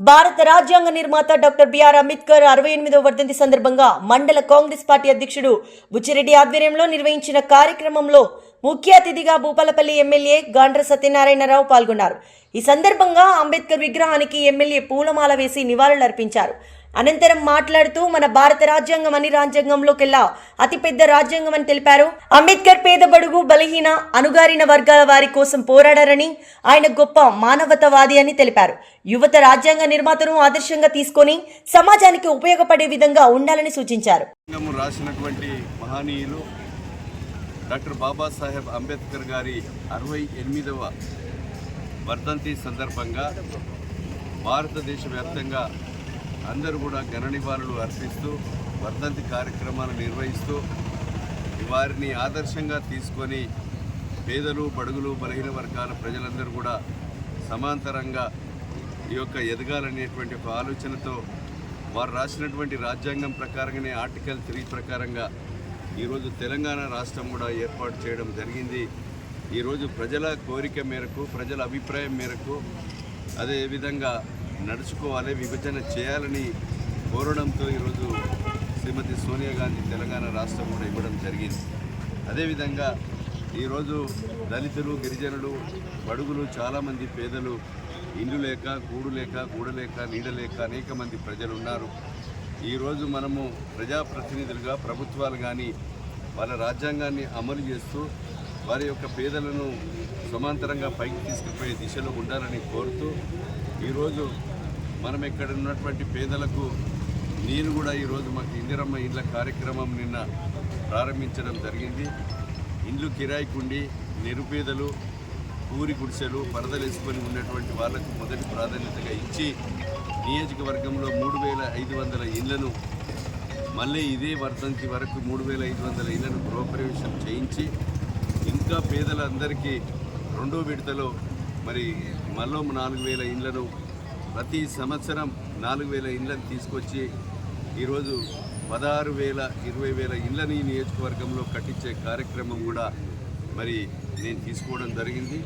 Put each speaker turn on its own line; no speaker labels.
భారత రాజ్యాంగ నిర్మాత డాక్టర్ బిఆర్ అంబేద్కర్ అరవై ఎనిమిదవ వర్ధంతి సందర్భంగా మండల కాంగ్రెస్ పార్టీ అధ్యక్షుడు బుచ్చిరెడ్డి ఆధ్వర్యంలో నిర్వహించిన కార్యక్రమంలో ముఖ్య అతిథిగా భూపాలపల్లి ఎమ్మెల్యే గాండ్ర సత్యనారాయణరావు పాల్గొన్నారు. ఈ సందర్భంగా అంబేద్కర్ విగ్రహానికి ఎమ్మెల్యే పూలమాల వేసి నివాళులర్పించారు. అనంతరం మాట్లాడుతూ మన భారత రాజ్యాంగం అని రాజ్యాంగంలోకెల్లా అతిపెద్ద రాజ్యాంగం అని తెలిపారు. అంబేద్కర్ పేద బడుగు బలహీన అనుగారిన వర్గాల వారి కోసం పోరాడారని ఆయన గొప్ప మానవతవాది అని తెలిపారు. యువత రాజ్యాంగ నిర్మాతను ఆదర్శంగా తీసుకొని సమాజానికి ఉపయోగపడే విధంగా ఉండాలని సూచించారు.
రాసినటువంటి మహనీయులు డాక్టర్ బాబాసాహెబ్ అంబేద్కర్ గారి అరవై ఎనిమిదవ వర్ధంతి సందర్భంగా భారతదేశ వ్యాప్తంగా అందరూ కూడా ఘన నివాళులు అర్పిస్తూ వర్ధంతి కార్యక్రమాలు నిర్వహిస్తూ వారిని ఆదర్శంగా తీసుకొని పేదలు బడుగులు బలహీన వర్గాల ప్రజలందరూ కూడా సమాంతరంగా ఈ యొక్క ఎదగాలనేటువంటి ఒక ఆలోచనతో వారు రాసినటువంటి రాజ్యాంగం ప్రకారంగానే ఆర్టికల్ త్రీ ప్రకారంగా ఈరోజు తెలంగాణ రాష్ట్రం కూడా ఏర్పాటు చేయడం జరిగింది. ఈరోజు ప్రజల కోరిక మేరకు ప్రజల అభిప్రాయం మేరకు అదేవిధంగా నడుచుకోవాలి విభజన చేయాలని కోరడంతో ఈరోజు శ్రీమతి సోనియా గాంధీ తెలంగాణ రాష్ట్రం కూడా ఇవ్వడం జరిగింది. అదేవిధంగా ఈరోజు దళితులు గిరిజనులు బడుగులు చాలామంది పేదలు ఇల్లు లేక గూడు లేక గూడలేక నీడలేక అనేక మంది ప్రజలు ఉన్నారు. ఈరోజు మనము ప్రజాప్రతినిధులుగా ప్రభుత్వాలు కానీ వాళ్ళ రాజ్యాంగాన్ని అమలు చేస్తూ వారి యొక్క పేదలను సమాంతరంగా పైకి తీసుకుపోయే దిశలో ఉండాలని కోరుతూ ఈరోజు మనం ఇక్కడ ఉన్నటువంటి పేదలకు నేను కూడా ఈరోజు మాకు ఇందిరమ్మ ఇండ్ల కార్యక్రమం నిన్న ప్రారంభించడం జరిగింది. ఇండ్లు కిరాయికుండి నిరుపేదలు ఊరి గుడిసెలు వరదలేసుకొని ఉన్నటువంటి వాళ్ళకు మొదటి ప్రాధాన్యతగా ఇచ్చి నియోజకవర్గంలో మూడు వేల ఐదు వందల ఇళ్ళను మళ్ళీ ఇదే వర్ధంతి వరకు మూడు వేల ఐదు వందల ఇళ్ళను గృహప్రవేశం చేయించి ఇంకా పేదలందరికీ రెండో విడతలో మరి మళ్ళీ నాలుగు వేల ఇండ్లను ప్రతి సంవత్సరం నాలుగు వేల ఇండ్లను తీసుకొచ్చి ఈరోజు పదహారు వేల ఇరవై వేల ఇండ్లని ఈ నియోజకవర్గంలో కట్టించే కార్యక్రమం కూడా మరి నేను తీసుకోవడం జరిగింది.